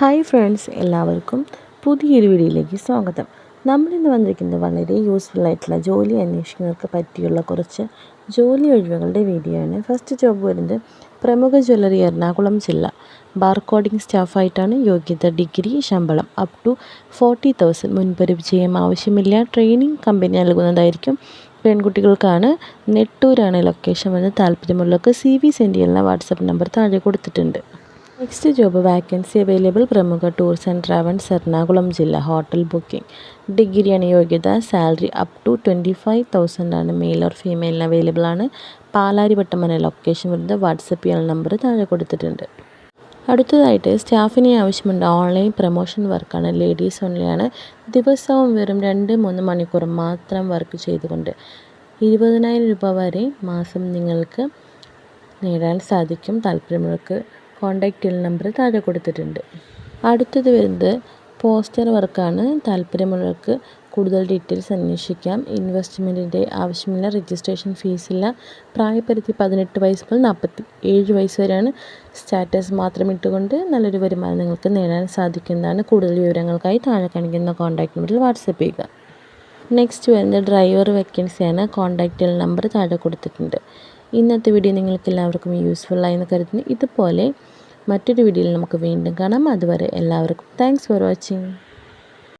Hi friends എല്ലാവർക്കും പുതിയൊരു വീഡിയോയിലേക്ക് സ്വാഗതം. നമ്മളിന്ന് വന്നിരിക്കുന്നത് വളരെ യൂസ്ഫുൾ ആയിട്ടുള്ള ജോലി അന്വേഷിക്കുന്നവർക്ക് പറ്റിയുള്ള കുറച്ച് ജോലി ഒഴിവുകളുടെ വീഡിയോ ആണ്. ഫസ്റ്റ് ജോബ് വരുന്നത് പ്രമുഖ ജ്വല്ലറി എറണാകുളം ജില്ല. ബാർകോഡിംഗ് സ്റ്റാഫായിട്ടാണ് യോഗ്യത ഡിഗ്രി ശമ്പളം അപ് ടു ഫോർട്ടി തൗസൻഡ് മുൻപരിചയം ആവശ്യമില്ല. ട്രെയിനിങ് കമ്പനി നൽകുന്നതായിരിക്കും പെൺകുട്ടികൾക്കാണ്. നെട്ടൂരാണ് ലൊക്കേഷൻ വന്ന് താല്പര്യമുള്ളവർക്ക് സി വി സെൻഡ് ചെയ്യുന്ന വാട്സപ്പ് നമ്പർ താഴെ കൊടുത്തിട്ടുണ്ട്. നെക്സ്റ്റ് ജോബ് വാക്കൻസി അവൈലബിൾ പ്രമുഖ ടൂർസ് ആൻഡ് ട്രാവൽസ് എറണാകുളം ജില്ല. Hotel booking. ഡിഗ്രിയാണ് യോഗ്യത. Salary up to twenty five thousand ആണ് മെയിൽ ഓർ ഫീമെയിലിന് അവൈലബിൾ ആണ്. പാലാരിവട്ടം എന്ന ലൊക്കേഷൻ വരുന്നത് വാട്സപ്പ് ചെയ്യാൻ നമ്പർ താഴെ കൊടുത്തിട്ടുണ്ട്. അടുത്തതായിട്ട് സ്റ്റാഫിനെ ആവശ്യമുണ്ട്. ഓൺലൈൻ പ്രൊമോഷൻ വർക്കാണ് ലേഡീസ് ഓൺലിയാണ് ദിവസവും വെറും രണ്ട് മൂന്ന് മണിക്കൂർ മാത്രം വർക്ക് ചെയ്തുകൊണ്ട് ഇരുപതിനായിരം രൂപ വരെ മാസം നിങ്ങൾക്ക് നേടാൻ സാധിക്കും. താല്പര്യമുള്ളവർക്ക് കോൺടാക്റ്റ് ചെയ്യുന്ന നമ്പർ താഴെ കൊടുത്തിട്ടുണ്ട്. അടുത്തത് വരുന്നത് പോസ്റ്റർ വർക്കാണ് താല്പര്യമുള്ളവർക്ക് കൂടുതൽ ഡീറ്റെയിൽസ് അന്വേഷിക്കാം. ഇൻവെസ്റ്റ്മെന്റിന്റെ ആവശ്യമില്ല രജിസ്ട്രേഷൻ ഫീസില്ല പ്രായപരിധി പതിനെട്ട് വയസ്സ് മുതൽ നാൽപ്പത്തി ഏഴ് വയസ്സ് വരെയാണ്. സ്റ്റാറ്റസ് മാത്രം ഇട്ടുകൊണ്ട് നല്ലൊരു വരുമാനം നിങ്ങൾക്ക് നേടാൻ സാധിക്കുന്നതാണ്. കൂടുതൽ വിവരങ്ങൾക്കായി താഴെ കാണിക്കുന്ന കോൺടാക്റ്റ് നമ്പറിൽ വാട്സപ്പ് ചെയ്യുക. നെക്സ്റ്റ് വരുന്ന ഡ്രൈവർ വേക്കൻസിയാണ് കോൺടാക്റ്റ് നമ്പർ താഴെ കൊടുത്തിട്ടുണ്ട്. ഇന്നത്തെ വീഡിയോ നിങ്ങൾക്ക് എല്ലാവർക്കും യൂസ്ഫുൾ എന്ന് കരുതുന്നു. ഇതുപോലെ മറ്റൊരു വീഡിയോയിൽ നമുക്ക് വീണ്ടും കാണാം. അതുവരെ എല്ലാവർക്കും താങ്ക്സ് ഫോർ വാച്ചിങ്